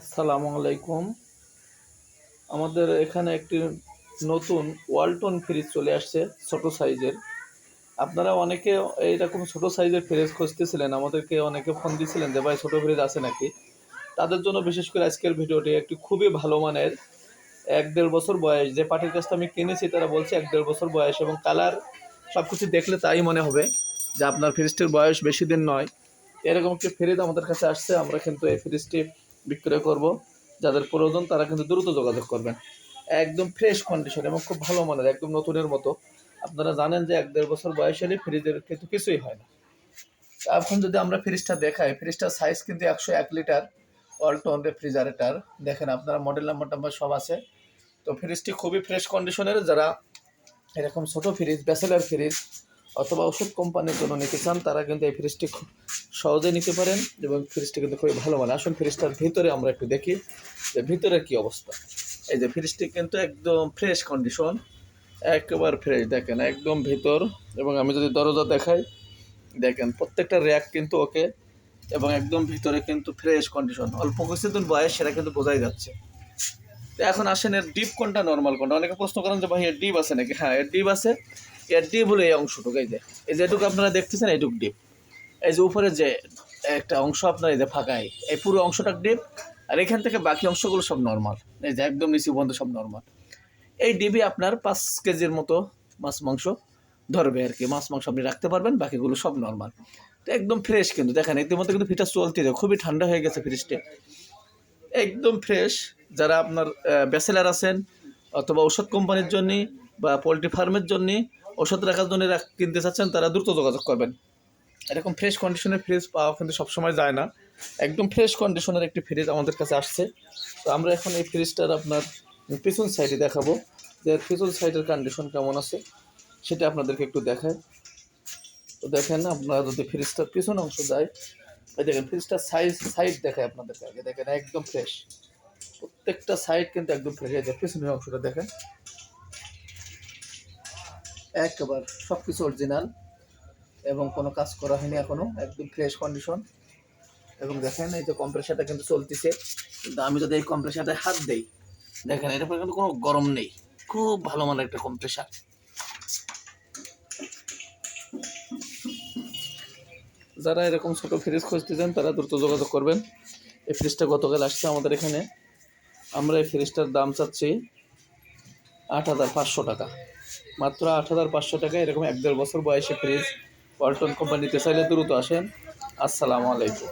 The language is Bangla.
আসসালামু আলাইকুম। আমাদের এখানে একটি নতুন ওয়ালটন ফ্রিজ চলে আসছে ছোট সাইজের। আপনারা অনেকে এইরকম ছোট সাইজের ফ্রিজ খুঁজতেছিলেন, আমাদেরকে অনেকে ফোন দিয়েছিলেন যে, ভাই, ছোটো ফ্রিজ আছে নাকি? তাদের জন্য বিশেষ করে আজকের ভিডিওটি একটি খুবই ভালো মানের এক দেড় বছর বয়স, যে পার্টির কাছটা আমি কিনেছি, তারা বলছে এক দেড় বছর বয়স এবং কালার সব কিছু দেখলে তাই মনে হবে যে, আপনার ফ্রিজটির বয়স বেশি দিন নয়। এরকম একটি ফ্রিজ আমাদের কাছে আসছে, আমরা কিন্তু এই ফ্রিজটি বিক্রয় করব। যাদের প্রয়োজন তারা কিন্তু দ্রুত যোগাযোগ করবেন। একদম ফ্রেশ কন্ডিশন এবং খুব ভালো মানের, একদম নতুনের মতো। আপনারা জানেন যে এক দেড় বছর বয়স হলে ফ্রিজের কিন্তু কিছুই হয় না। এখন যদি আমরা ফ্রিজটা দেখাই ফ্রিজটার সাইজ কিন্তু একশো এক লিটার অল্টন রেফ্রিজারেটার দেখেন আপনারা মডেল নাম্বার টাম্বার সব আছে। তো ফ্রিজটি খুবই ফ্রেশ কন্ডিশনের যারা এরকম ছোট ফ্রিজ ব্যাচেলার ফ্রিজ অথবা ওষুধ কোম্পানির জন্য নিতে চান, তারা কিন্তু এই ফ্রিজটি খুব সহজে নিতে পারেন এবং ফ্রিজটি কিন্তু খুবই ভালো মানে আসুন ফ্রিজটার ভিতরে আমরা একটু দেখি যে ভিতরে কি অবস্থা। এই যে ফ্রিজটি কিন্তু একদম ফ্রেশ কন্ডিশন একেবারে ফ্রেশ দেখেন, একদম ভিতর। এবং আমি যদি দরজা দেখাই, দেখেন প্রত্যেকটা র্যাক কিন্তু ওকে, এবং একদম ভিতরে কিন্তু ফ্রেশ কন্ডিশন অল্প কিছুদিন বয়স, সেটা কিন্তু বোঝাই যাচ্ছে। এখন আসেন এর ডিপ কোনটা নর্মাল কোনটা? অনেকে প্রশ্ন করেন যে ভাই, এর ডিপ আছে নাকি? হ্যাঁ এর ডিপ আছে। এর ডিপ হলো এই অংশটুকু, এই যে, এই যেটুকু আপনারা দেখতেছেন এইটুকু ডিপ। এই যে উপরে যে একটা অংশ আপনার এই যে ফাঁকাই এই পুরো অংশটা ডিপ, আর এখান থেকে বাকি অংশগুলো সব নর্মাল। এই যে একদম নিচু পর্যন্ত সব নর্মাল। এই ডিবি আপনার পাঁচ কেজির মতো মাছ মাংস ধরবে আর কি। মাছ মাংস আপনি রাখতে পারবেন, বাকিগুলো সব নর্মাল। তো একদম ফ্রেশ কিন্তু, দেখেন, ইতিমধ্যে কিন্তু ফিটা চলতে যায় খুবই ঠান্ডা হয়ে গেছে ফ্রিজটা। একদম ফ্রেশ। যারা আপনার ব্যাচেলার আছেন অথবা ওষুধ কোম্পানির জন্য বা পোলট্রি ফার্মের জন্য ওষুধ রাখার জন্য কিনতে চাচ্ছেন, তারা দ্রুত যোগাযোগ করবেন। এরকম ফ্রেশ কন্ডিশনের ফ্রিজ পাওয়া কিন্তু সবসময় যায় না। একদম ফ্রেশ কন্ডিশনের একটি ফ্রিজ আমাদের কাছে আসছে। তো আমরা এখন এই ফ্রিজটার আপনার পিছন সাইডে দেখাবো, যে পিছন সাইডের কন্ডিশন কেমন আছে, সেটা আপনাদেরকে একটু দেখায় তো দেখেন আপনারা যদি ফ্রিজটার পিছন অংশ যায়, এই দেখেন ফ্রিজটার সাইজ সাইড দেখায় আপনাদেরকে আগে। দেখেন একদম ফ্রেশ প্রত্যেকটা সাইড কিন্তু একদম ফ্রেশ যে পিছনের অংশটা দেখেন। একবার সব কিছু অরিজিনাল এবং কোনো কাজ করা হয়নি এখনও একদম ফ্রেশ কন্ডিশন এবং দেখেন এই যে কম্প্রেসারটা কিন্তু চলতেছে। কিন্তু আমি যদি এই কম্প্রেসারটা হাত দেই, দেখেন পরে কিন্তু কোনো গরম নেই। খুব ভালো মানের একটা কম্প্রেসার যারা এরকম ছোট ফ্রিজ খুঁজতে চান, তারা দ্রুত যোগাযোগ করবেন। এই ফ্রিজটা গতকাল আসছে আমাদের এখানে। আমরা এই ফ্রিজটার দাম চাচ্ছি আট হাজার পাঁচশো টাকা। মাত্র আট হাজার পাঁচশো টাকা, এরকম এক দেড় বছর বয়সে ফ্রিজ। ওয়ালটন কোম্পানিতে চাইলে দ্রুত আসেন। আসসালামু আলাইকুম।